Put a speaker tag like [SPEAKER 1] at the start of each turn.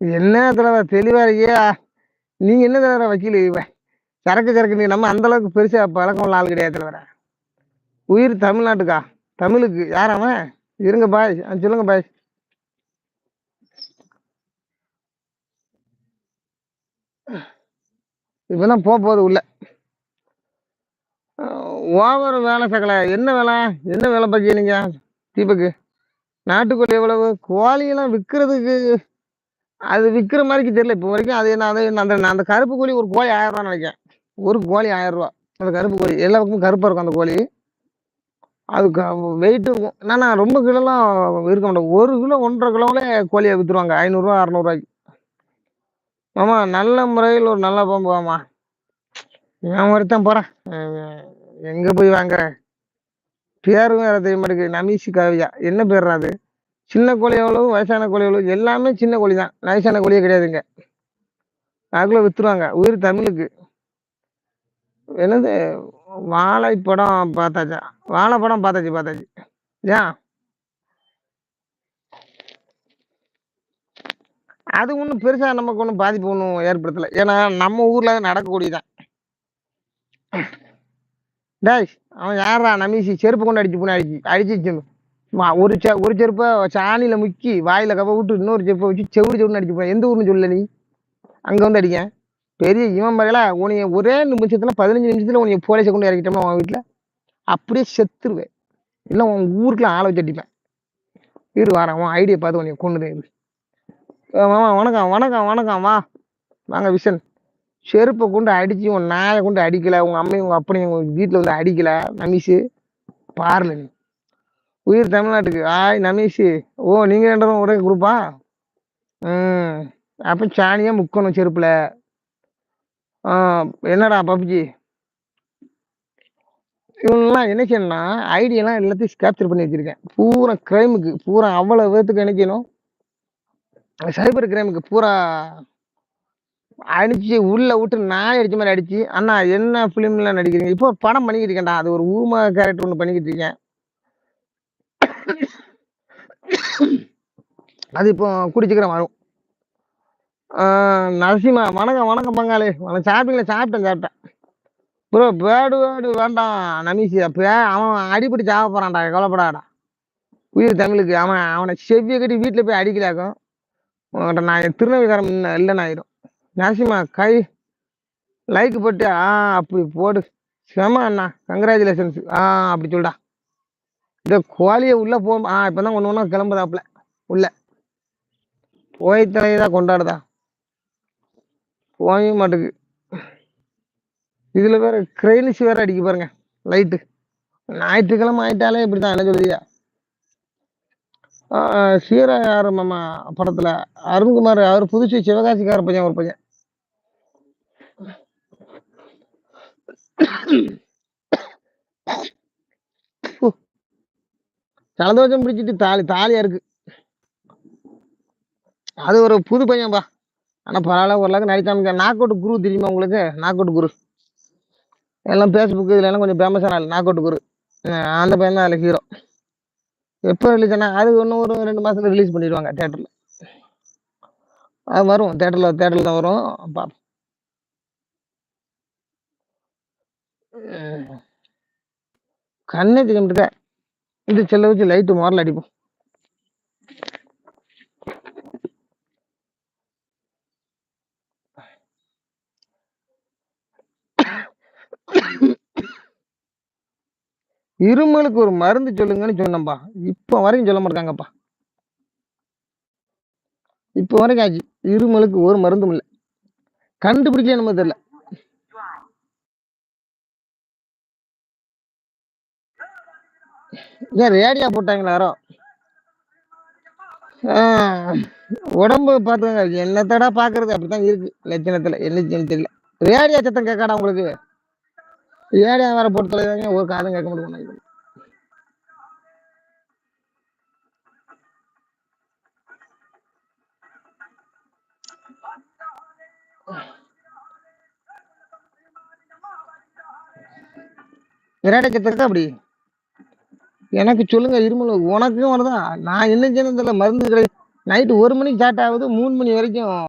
[SPEAKER 1] என்ன தலைவர் தெளிவா இருக்கியா? நீங்க என்ன தலைவர வக்கீல்? சரக்கு சரக்கு நீ நம்ம அந்த அளவுக்கு பெருசா பழக்கம் உள்ள ஆள் கிடையாது தலைவர உயிர் தமிழ்நாட்டுக்கா? தமிழுக்கு. யார் அவன்? இருங்க பாய் சொல்லுங்க பாய் இப்பதான் போக போகுது உள்ள. ஓவர் வேலை சகல என்ன வேலை? என்ன வேலை பார்க்கீங்க நீங்க? தீபக்கு? நாட்டுக்கோழி எவ்வளவு? கோழியெல்லாம் விற்கிறதுக்கு அது விற்கிற மாதிரிக்கு தெரியல. இப்போ வரைக்கும் அது என்ன அது அந்த அந்த கருப்பு கோழி ஒரு கோழி ஆயிரம் ரூபான்னு நினைக்கிறேன். ஒரு கோழி ஆயிரம் ரூபா. அந்த கருப்பு கோழி. எல்லா பக்கமும் கருப்பாக இருக்கும் அந்த கோழி. அதுக்கு வெயிட் இருக்கும். என்னன்னா ரொம்ப கிலோலாம் இருக்க மாட்டோம். ஒரு கிலோ ஒன்றரை கிலோவிலே கோழியை விற்றுருவாங்க ஐநூறுரூவா அறநூறுவாய்க்கு மாமா நல்ல முறையில் ஒரு நல்ல பம்பு ஆமா மாதிரி ஒருத்தன் போகிறேன் எங்கே போய் வாங்குறேன் பேரும் வேற தெரிய மாட்டேங்குது நமீஷ் காவியா என்ன பேர் அது? சின்ன கோழி எவ்வளவு வயசான கோழி எவ்வளவு எல்லாமே சின்ன கோழி தான் வயசான கோழியே கிடையாதுங்க. அதுக்குள்ள விற்றுருவாங்க உயிர் தமிழுக்கு. என்னது? வாழை படம் பார்த்தாச்சா? வாழை படம் பார்த்தாச்சு பார்த்தாச்சு. ஏன் அது ஒன்றும் பெருசா நமக்கு ஒன்றும் பாதிப்பு ஒன்றும் ஏற்படுத்தலை. ஏன்னா நம்ம ஊர்ல நடக்கக்கூடியதான் டேய் அவன் யாரா நமீசி செருப்பு கொண்டு அடிச்சு போன அடிச்சு அடிச்சு மா- ஒரு செ ஒரு செருப்பை சாணியில் முக்கி வாயில் கப்ப விட்டு இன்னொரு செருப்பை வச்சு செவிடு செவிடு அடிச்சு போய் எந்த ஊர்னு சொல்லல நீ? அங்கே வந்து அடிக்க. பெரிய இவன் பகல உனைய ஒரே நிமிஷத்துல பதினஞ்சு நிமிஷத்துல உனைய போலீஸை கொண்டு இறக்கிட்டோம்னா உன் வீட்டில்? அப்படியே செத்துருவேன். இல்லை உன் ஊருக்குள்ள ஆளை வச்சு அடிப்பேன். இரு வாரேன் உன் ஐடியா பார்த்து உனைய கொண்டு இரு. மாமா வணக்கம் வணக்கம் வணக்கம் வா. வாங்க விஷன் செருப்பை கொண்டு அடிச்சு உன் நாயை கொண்டு அடிக்கலை உங்கள் அம்மையும் உங்கள் அப்பனையும் உங்கள் வீட்டில் வந்து அடிக்கலை. நமீஷு பாருல நீ. உயிர் தமிழ்நாட்டுக்கு. ஆய் நமீஷு. ஓ நீங்க ரெண்டரும் உடைய ஒரே குரூப்பா ம். அப்ப சாணியா முக்கணும் செருப்புல. என்னடா பப்ஜி? இவங்கெல்லாம் என்ன ஐடியெல்லாம் எல்லாத்தையும் கேப்சர் பண்ணி வச்சிருக்கேன். பூரா கிரைமுக்கு பூரா அவ்வளவு பேர்த்துக்கு நினைக்கணும் சைபர் கிரைமுக்கு பூரா அடிச்சு உள்ள விட்டு நாய் அடிச்ச மாதிரி அடிச்சு அண்ணா என்ன ஃபிலிம்லாம் நடிக்கிறீங்க? இப்போ படம் பண்ணிக்கிட்டு இருக்கேன்டா. அது ஒரு ஊமா கேரக்டர் ஒன்று பண்ணிக்கிட்டு இருக்கேன். அது இப்போ குடிச்சுக்கிறேன் வரும் நரசிம்மா வணக்கம் வணக்கம் பங்காளி. வணக்கம் சாப்பிட்டீங்களா? சாப்பிட்டேன் சாப்பிட்டேன். ப்ரோ பேடு வேடு வேண்டாம் நமீசி அப்போ அவன் அடிப்படி சாக போகிறான்டா கவலைப்படாடா உயிர் தமிழுக்கு அவன் அவனை செவ்வியை கட்டி வீட்டில் போய் அடிக்கலாக்கும். உங்கள்கிட்ட நான் திருநவிகாரம் இல்லைன்னு ஆயிரும் நரசிம்மா கை லைக் போட்டு ஆ அப்படி போடு. செம அண்ணா கங்க்ராச்சுலேஷன்ஸ் ஆ அப்படி சொல்டா. இந்த கோழியை உள்ள போ ஆ இப்பதான் ஒன்று ஒன்றா கிளம்புதாப்ல உள்ள. போய் தலையதா கொண்டாடுதா? போக மாட்டுக்கு. இதுல வேற கிரைனிஸ் வேற அடிக்க பாருங்க லைட்டு ஞாயிற்றுக்கிழமை ஆயிட்டாலே இப்படிதான் என்ன சொல்லுதியா சீர யார் மாமா படத்துல? அருண்குமார் அவர் புதுச்சி சிவகாசிக்கார பையன் ஒரு பையன். ஜலதோஷம் பிடிச்சிட்டு தாலி தாலியா இருக்கு. அது ஒரு புது பையன்பா ஆனா பரவாயில்ல ஓரளவுக்கு நடிச்சாம நாக் அவுட் குரு தெரியுமா உங்களுக்கு? நாக் அவுட் குரு எல்லாம் ஃபேஸ்புக் இதுல எல்லாம் கொஞ்சம் ஃபேமஸான ஆள். நாக் அவுட் குரு அந்த பையன் தான் அதில் ஹீரோ எப்போ ரிலீஸ் ஆனால் அது இன்னும் ஒரு ரெண்டு மாசத்துல ரிலீஸ் பண்ணிடுவாங்க தேட்டர்ல அது வரும். தேட்டர்ல தேட்டர்ல தான் வரும். பாப்போம் கண்ணே தெரிய இது இந்த செல்ல வச்சு லைட்டு மாறல அடிப்போம். இருமலுக்கு ஒரு மருந்து சொல்லுங்கன்னு சொன்னப்பா இப்ப வரைக்கும் சொல்ல மாட்டாங்கப்பா. இப்போ வரைக்கும் ஆச்சு. இருமலுக்கு ஒரு மருந்தும் இல்லை. கண்டுபிடிக்கல நம்ம தெரியல. ஏன் ரேடியா போட்டாங்களா யாரோ? ஆஹ், உடம்பு பார்த்துக்கங்க. என்னத்தடா பாக்குறது அப்படித்தான் இருக்கு லட்சணத்துல. என்ன தெரியல. ரேடியா சத்தம் கேட்காடா உங்களுக்கு? ரேடியா வேற போட்டு ஒரு காதும் கேட்க முடியும் ரேடியா சத்தம் இருக்கா அப்படி? எனக்கு சொல்லுங்க இருமல் உனக்கும் வருதா? நான் என்ன செய்யணும் தெரியல மருந்து கிடையாது நைட்டு ஒரு மணிக்கு ஸ்டார்ட் ஆகுது மூணு மணி வரைக்கும்